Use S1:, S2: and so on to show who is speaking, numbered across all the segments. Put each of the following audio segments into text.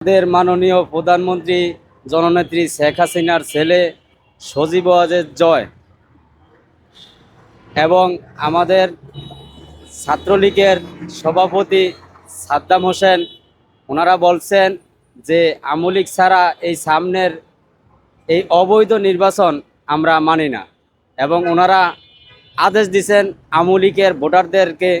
S1: আমাদের মাননীয় প্রধানমন্ত্রী জননেত্রী শেখ হাসিনার ছেলে সজীব ওয়াজেদ জয় এবং আমাদের ছাত্রলীগের সভাপতি সাদ্দাম হোসেন, ওনারা বলছেন যে আমলিক ছাড়া এই সামনের এই অবৈধ নির্বাচন আমরা মানি না এবং ওনারা আদেশ দিছেন আমলিকের ভোটারদেরকে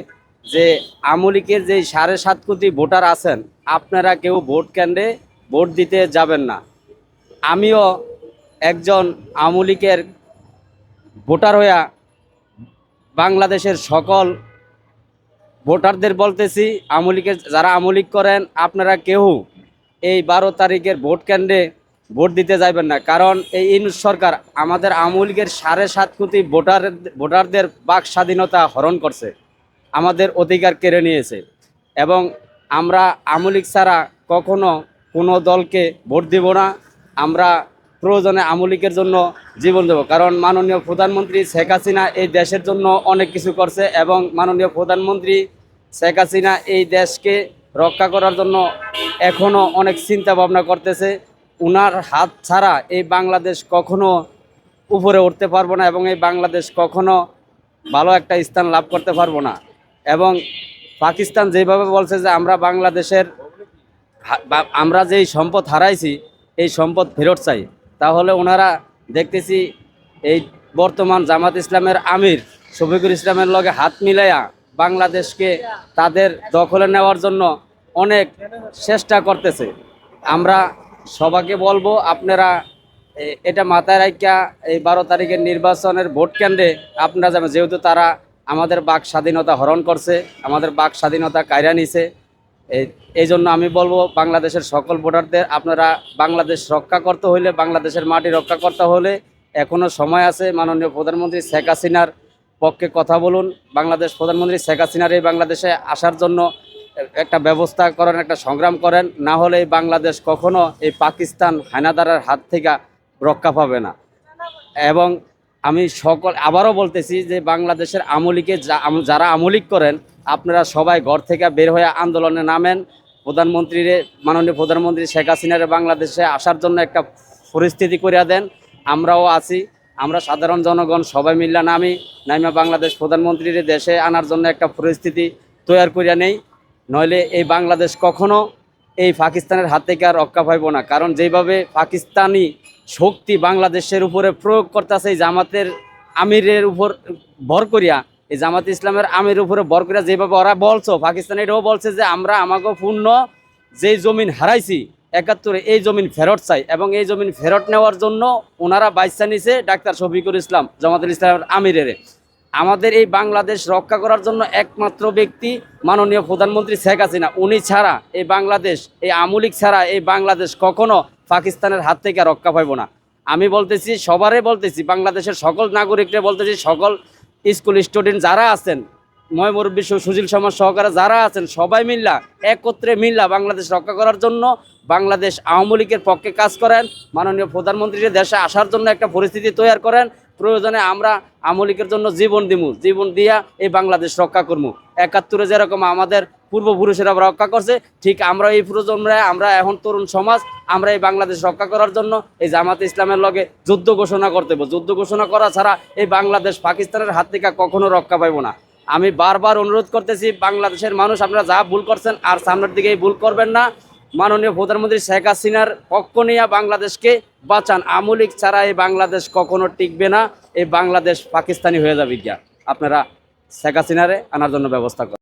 S1: যে আমলিকের যে সাড়ে সাত কোটি ভোটার আছেন, আপনারা কেউ ভোট কেন্দ্রে ভোট দিতে যাবেন না। আমিও একজন আমলিকের ভোটার হইয়া বাংলাদেশের সকল ভোটারদের বলতেছি আমলিকের যারা আমলিক করেন, আপনারা কেউ এই বারো তারিখের ভোট কেন্দ্রে ভোট দিতে যাবেন না। কারণ এই ইনুস সরকার আমাদের আমলিকের সাড়ে সাত কোটি ভোটার ভোটারদের বাক স্বাধীনতা হরণ করছে। আমাদের অধিকার কেড়ে নিয়েছে এবং আমরা আমলিক ছাড়া কখনো কোনো দলকে ভোট দিব না। আমরা প্রয়োজনে আমলিকের জন্য জীবন দেব। কারণ মাননীয় প্রধানমন্ত্রী শেখ হাসিনা এই দেশের জন্য অনেক কিছু করছে এবং মাননীয় প্রধানমন্ত্রী শেখ হাসিনা এই দেশকে রক্ষা করার জন্য এখনও অনেক চিন্তা ভাবনা করতেছে। উনার হাত ছাড়া এই বাংলাদেশ কখনো উপরে উঠতে পারব না এবং এই বাংলাদেশ কখনো ভালো একটা স্থান লাভ করতে পারব না। এবং পাকিস্তান যেভাবে বলছে যে আমরা বাংলাদেশের আমরা যেই সম্পদ হারাইছি, এই সম্পদ ফেরত চাই। তাহলে ওনারা দেখতেছি এই বর্তমান জামাত ইসলামের আমির শফিকুল ইসলামের লগে হাত মিলাইয়া বাংলাদেশকে তাদের দখলে নেওয়ার জন্য অনেক চেষ্টা করতেছে। আমরা সবাকে বলব, আপনারা এটা মাথায় রাখিয়া এই বারো তারিখের নির্বাচনের ভোট কেন্দ্রে আপনারা যাবেন যেহেতু তারা আমাদের বাক স্বাধীনতা হরণ করছে, আমাদের বাক স্বাধীনতা কায়রা নিছে। এই জন্য আমি বলব বাংলাদেশের সকল ভোটারদের, আপনারা বাংলাদেশ রক্ষা করতে হইলে, বাংলাদেশের মাটি রক্ষা করতে হলে এখনও সময় আছে। মাননীয় প্রধানমন্ত্রী শেখ হাসিনার পক্ষে কথা বলুন। বাংলাদেশ প্রধানমন্ত্রী শেখ হাসিনার এই বাংলাদেশে আসার জন্য একটা ব্যবস্থা করেন, একটা সংগ্রাম করেন। না হলে এই বাংলাদেশ কখনো এই পাকিস্তান হায়নাদারের হাত থেকে রক্ষা পাবে না। এবং আমি সকল, আবারও বলতেছি যে বাংলাদেশের আমলিকে যারা আমলিক করেন, আপনারা সবাই ঘর থেকে বের হয়ে আন্দোলনে নামেন। প্রধানমন্ত্রীর, মাননীয় প্রধানমন্ত্রী শেখ হাসিনার বাংলাদেশে আসার জন্য একটা পরিস্থিতি করিয়া দেন। আমরাও আছি, আমরা সাধারণ জনগণ সবাই মিল্লা নামি, নাইমা বাংলাদেশ প্রধানমন্ত্রীর দেশে আনার জন্য একটা পরিস্থিতি তৈরি করিয়া নেই। নইলে এই বাংলাদেশ কখনো এই পাকিস্তানের হাত থেকে আর রক্ষা পাইব না। কারণ যেভাবে পাকিস্তানি শক্তি বাংলাদেশের উপরে প্রয়োগ করতেছে, এই জামাতের আমিরের উপর ভর করিয়া, এই জামাত ইসলামের আমির উপরে ভর করিয়া যেভাবে ওরা বলছো, পাকিস্তান এটাও বলছে যে আমরা আমাকে পূর্ণ যেই জমিন হারাইছি, একাত্তরে এই জমিন ফেরত চাই এবং এই জমিন ফেরত নেওয়ার জন্য ওনারা বাইসা নিছে ডাক্তার শফিকুল ইসলাম জামাতুল ইসলামের আমিরের। আমাদের এই বাংলাদেশ রক্ষা করার জন্য একমাত্র ব্যক্তি মাননীয় প্রধানমন্ত্রী শেখ হাসিনা। উনি ছাড়া এই বাংলাদেশ, এই আমলিক ছাড়া এই বাংলাদেশ কখনো পাকিস্তানের হাত থেকে রক্ষা পাইব না। আমি বলতেছি সবারই বলতেছি, বাংলাদেশের সকল নাগরিকরা বলতেছি, সকল স্কুল স্টুডেন্ট যারা আছেন ময়মুর বিশ্ব সুশীল সমাজ সহকারে যারা আছেন, সবাই মিল্লা, একত্রে মিল্লা বাংলাদেশ রক্ষা করার জন্য বাংলাদেশ আওয়ামী লীগের পক্ষে কাজ করেন। মাননীয় প্রধানমন্ত্রীর দেশে আসার জন্য একটা পরিস্থিতি তৈরি করেন। প্রয়োজনে আমরা আমলিকের জন্য জীবন দিমু, জীবন দিয়া এই বাংলাদেশ রক্ষা করব একাত্তরে যেরকম আমাদের পূর্বপুরুষেরা রক্ষা করছে, ঠিক আমরা এই প্রজন্মে, আমরা এখন তরুণ সমাজ, আমরা এই বাংলাদেশ রক্ষা করার জন্য এই জামাত ইসলামের লগে যুদ্ধ ঘোষণা করতে যুদ্ধ ঘোষণা করা ছাড়া এই বাংলাদেশ পাকিস্তানের হাত থেকে কখনো রক্ষা পাইব না। আমি বারবার অনুরোধ করতেছি, বাংলাদেশের মানুষ আপনারা যা ভুল করছেন, আর সামনের দিকে ভুল করবেন না। মাননীয় প্রধানমন্ত্রী শেখ হাসিনার পক্ষ নিয়ে বাংলাদেশকে বাঁচান। আমলিক ছাড়া এই বাংলাদেশ কখনো টিকবে না। এই বাংলাদেশ পাকিস্তানি হয়ে যাবে গিয়া। আপনারা শেখ হাসিনারে আনার জন্য ব্যবস্থা করেন।